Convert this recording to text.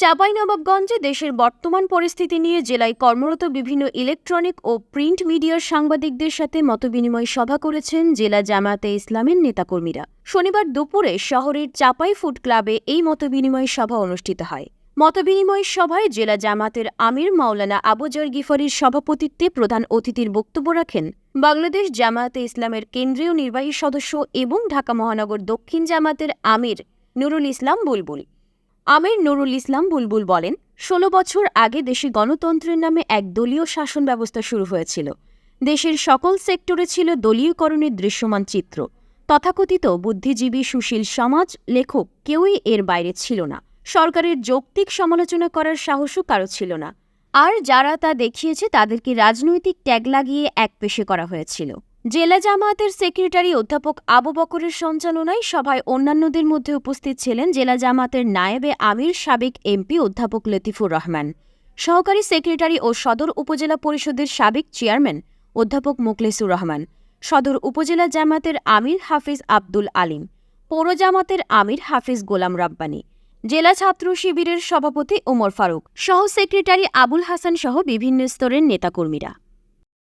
চাঁপাইনবাবগঞ্জে দেশের বর্তমান পরিস্থিতি নিয়ে জেলায় কর্মরত বিভিন্ন ইলেকট্রনিক ও প্রিন্ট মিডিয়ার সাংবাদিকদের সাথে মতবিনিময় সভা করেছেন জেলা জামায়াতে ইসলামের নেতাকর্মীরা। শনিবার দুপুরে শহরের চাপাই ফুড ক্লাবে এই মতবিনিময় সভা অনুষ্ঠিত হয়। মতবিনিময় সভায় জেলা জামাতের আমির মাওলানা আবুজর গিফারির সভাপতিত্বে প্রধান অতিথির বক্তব্য রাখেন বাংলাদেশ জামায়াতে ইসলামের কেন্দ্রীয় নির্বাহী সদস্য এবং ঢাকা মহানগর দক্ষিণ জামাতের আমির নুরুল ইসলাম বুলবুল। আমির নুরুল ইসলাম বুলবুল বলেন, ষোলো বছর আগে দেশে গণতন্ত্রের নামে এক দলীয় শাসন ব্যবস্থা শুরু হয়েছিল। দেশের সকল সেক্টরে ছিল দলীয়করণের দৃশ্যমান চিত্র। তথাকথিত বুদ্ধিজীবী সুশীল সমাজ, লেখক কেউই এর বাইরে ছিল না। সরকারের যৌক্তিক সমালোচনা করার সাহসও কারও ছিল না। আর যারা তা দেখিয়েছে তাদেরকে রাজনৈতিক ট্যাগ লাগিয়ে এক পেশে করা হয়েছিল। জেলা জামায়াতের সেক্রেটারি অধ্যাপক আবু বকরের সঞ্চালনায় সভায় অন্যান্যদের মধ্যে উপস্থিত ছিলেন জেলা জামায়াতের নায়েবে আমির, সাবেক এমপি অধ্যাপক লতিফুর রহমান। সহকারী সেক্রেটারি ও সদর উপজেলা পরিষদের সাবেক চেয়ারম্যান অধ্যাপক মোকলেসুর রহমান, সদর উপজেলা জামাতের আমির হাফিজ আব্দুল আলিম, পৌর জামাতের আমির হাফিজ গোলাম রাব্বানী, জেলা ছাত্র শিবিরের সভাপতি ওমর ফারুক সহ সেক্রেটারি আবুল হাসান সহ বিভিন্ন স্তরের নেতাকর্মীরা।